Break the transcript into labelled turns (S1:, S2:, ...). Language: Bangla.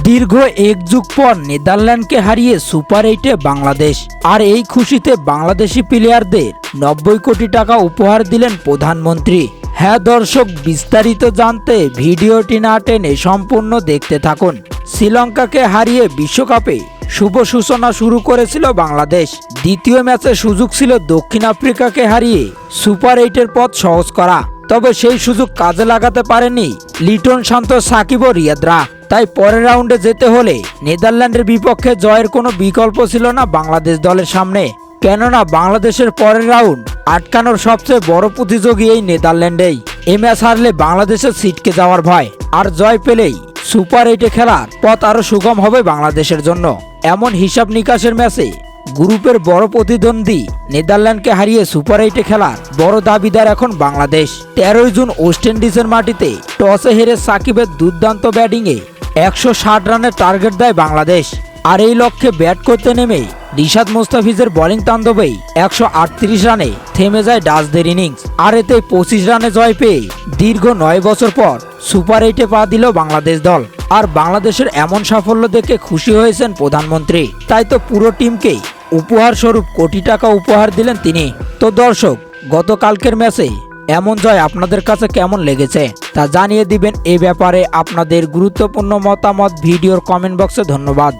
S1: দীর্ঘ এক যুগ পর নেদারল্যান্ডকে হারিয়ে সুপার এইটে বাংলাদেশ। আর এই খুশিতে বাংলাদেশি প্লেয়ারদের নব্বই কোটি টাকা উপহার দিলেন প্রধানমন্ত্রী। হ্যাঁ দর্শক, বিস্তারিত জানতে ভিডিওটি না টেনে সম্পূর্ণ দেখতে থাকুন। শ্রীলঙ্কাকে হারিয়ে বিশ্বকাপে শুভ সূচনা শুরু করেছিল বাংলাদেশ। দ্বিতীয় ম্যাচে সুযোগ ছিল দক্ষিণ আফ্রিকাকে হারিয়ে সুপার এইটের পথ সহজ করা। তবে সেই সুযোগ কাজে লাগাতে পারেনি লিটন শান্ত সাকিব রিয়াদরা তাই পরের রাউন্ডে যেতে হলে নেদারল্যান্ডের বিপক্ষে জয়ের কোনো বিকল্প ছিল না বাংলাদেশ দলের সামনে। কেননা বাংলাদেশের পরের রাউন্ড আটকানোর সবচেয়ে বড় প্রতিযোগী এই নেদারল্যান্ডেই। এ ম্যাচ হারলে বাংলাদেশের সিটকে যাওয়ার ভয়, আর জয় পেলেই সুপার এইটে খেলার পথ আরও সুগম হবে বাংলাদেশের জন্য। এমন হিসাব নিকাশের ম্যাচে গ্রুপের বড় প্রতিদ্বন্দ্বী নেদারল্যান্ডকে হারিয়ে সুপার এইটে খেলার বড় দাবিদার এখন বাংলাদেশ। তেরোই জুন ওয়েস্ট ইন্ডিজের মাটিতে টসে হেরে সাকিবের দুর্দান্ত ব্যাটিংয়ে একশো ষাট রানের টার্গেট দেয় বাংলাদেশ। আর এই লক্ষ্যে ব্যাট করতে নেমেই রিশাদ মুস্তাফিজের বোলিং তাণ্ডবেই একশো আটত্রিশ রানে থেমে যায় ডাচদের ইনিংস আর এতে পঁচিশ রানে জয় পেয়ে দীর্ঘ নয় বছর পর সুপার এইটে পা দিল বাংলাদেশ দল। আর বাংলাদেশের এমন সাফল্য দেখে খুশি হয়েছেন প্রধানমন্ত্রী। তাই তো পুরো টিমকেই উপহার স্বরূপ কোটি টাকা উপহার দিলেন তিনি। তো দর্শক, গতকালকের ম্যাচে এমন জয় আপনাদের কাছে কেমন লেগেছে তা জানিয়ে দিবেন এ ব্যাপারে আপনাদের গুরুত্বপূর্ণ মতামত ভিডিওর কমেন্ট বক্সে ধন্যবাদ।